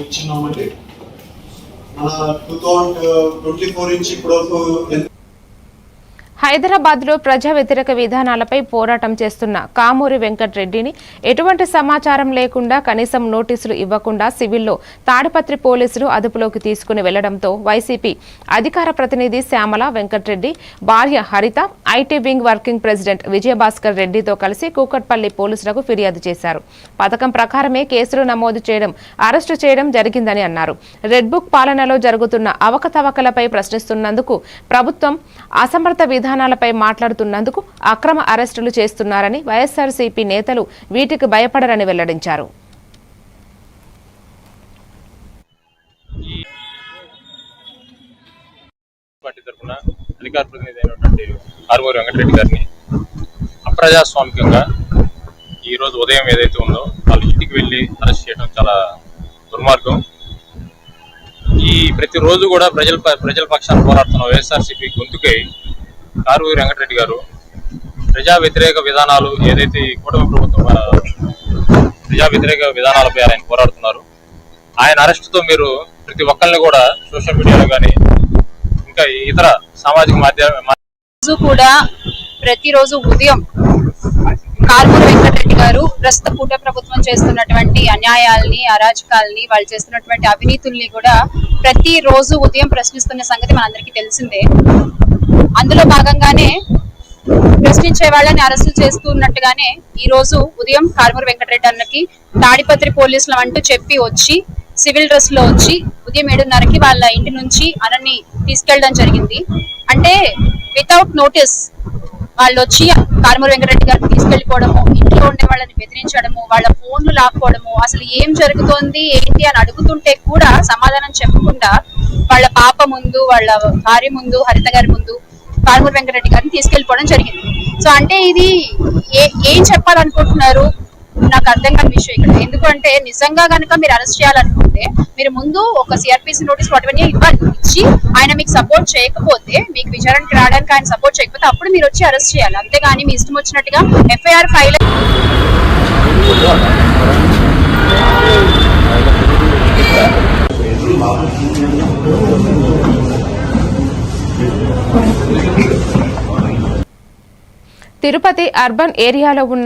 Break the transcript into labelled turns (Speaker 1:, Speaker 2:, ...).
Speaker 1: ఇచ్చినామండి మన two thousand twenty four నుంచి ఇప్పుడు ఎంత
Speaker 2: హైదరాబాద్లో ప్రజా వ్యతిరేక విధానాలపై పోరాటం చేస్తున్న కామూరి వెంకట్రెడ్డిని ఎటువంటి సమాచారం లేకుండా కనీసం నోటీసులు ఇవ్వకుండా సివిల్లో తాడిపత్రి పోలీసులు అదుపులోకి తీసుకుని వెళ్ళడంతో వైసీపీ అధికార ప్రతినిధి శ్యామల వెంకట్రెడ్డి భార్య Haritha IT wing working president Vijayabhaskar రెడ్డితో కలిసి కూకట్పల్లి పోలీసులకు ఫిర్యాదు చేశారు. పథకం ప్రకారమే కేసులు నమోదు చేయడం అరెస్టు చేయడం జరిగిందని అన్నారు. రెడ్ బుక్ పాలనలో జరుగుతున్న అవకతవకలపై ప్రశ్నిస్తున్నందుకు ప్రభుత్వం అసమర్థ విధానం విధానాలపై మాట్లాడుతున్నందుకు అక్రమ అరెస్టులు చేస్తున్నారని వైఎస్సార్సీపీ నేతలు వీటికి భయపడరని వెల్లడించారు.
Speaker 3: పార్టీ తరఫున అధికార ప్రతినిధి అయినటువంటి ఆరుమూరి వెంకటరెడ్డి గారిని అప్రజాస్వామికంగా ఈ రోజు ఉదయం ఏదైతే ఉందో వాళ్ళ ఇంటికి వెళ్ళి అరెస్ట్ చేయడం చాలా దుర్మార్గం. ఈ ప్రతిరోజు కూడా ప్రజల ప్రజల పక్షాన పోరాడుతున్న వైఎస్ఆర్సీపీ గొంతుకై కారు వెంకటరెడ్డి గారు ప్రజా వ్యతిరేక విధానాలు ఏదైతే ఈ కూటమి ప్రభుత్వం ప్రజా వ్యతిరేక విధానాలపై ఆయన పోరాడుతున్నారు ఆయన అరెస్టుతో మీరు ప్రతి ఒక్కరిని కూడా సోషల్ మీడియాలో కానీ ఇంకా ఇతర సామాజిక మాధ్యమ
Speaker 4: కూడా ప్రతిరోజు ఉదయం కార్మూరి వెంకటరెడ్డి గారు ప్రస్తుత కూట ప్రభుత్వం చేస్తున్నటువంటి అన్యాయాల్ని అరాచకాల్ని వాళ్ళు చేస్తున్నటువంటి అవినీతుల్ని కూడా ప్రతి రోజు ఉదయం ప్రశ్నిస్తున్న సంగతి మనందరికీ తెలిసిందే. అందులో భాగంగానే ప్రశ్నించే వాళ్ళని అరెస్టు చేస్తున్నట్టుగానే ఈ రోజు ఉదయం కారుమూరు వెంకటరెడ్డి అన్నకి తాడిపత్రి పోలీసులు అంటూ చెప్పి వచ్చి సివిల్ డ్రెస్లో వచ్చి ఉదయం ఏడున్నరకి వాళ్ళ ఇంటి నుంచి అనని తీసుకెళ్ళడం జరిగింది. అంటే వితౌట్ నోటీస్ వాళ్ళు వచ్చి కారుమూరు వెంకటరెడ్డి గారిని తీసుకెళ్ళిపోవడము ఇంట్లో ఉండే వాళ్ళని బెదిరించడము వాళ్ళ ఫోన్లు లాక్కోవడము అసలు ఏం జరుగుతోంది ఏంటి అని అడుగుతుంటే కూడా సమాధానం చెప్పకుండా వాళ్ళ పాప ముందు వాళ్ళ భార్య ముందు హరిత గారి ముందు కారుమూరి వెంకటరెడ్డి గారిని తీసుకెళ్ళిపోవడం జరిగింది. సో అంటే ఇది ఏ ఏం చెప్పాలనుకుంటున్నారు? నాకు అర్థం కాని విషయం ఇక్కడ. ఎందుకంటే నిజంగా కనుక మీరు అరెస్ట్ చేయాలనుకుంటే మీరు ముందు ఒక సిఆర్పిసి నోటీస్ వాటివన్నీ ఇవ్వాలి. ఇచ్చి ఆయన మీకు సపోర్ట్ చేయకపోతే మీకు విచారణకి రావడానికి ఆయన సపోర్ట్ చేయకపోతే అప్పుడు మీరు వచ్చి అరెస్ట్ చేయాలి. అంతేగాని మీ ఇష్టం వచ్చినట్టుగా ఎఫ్ఐఆర్ ఫైల్
Speaker 2: తిరుపతి అర్బన్ ఏరియాలో ఉన్న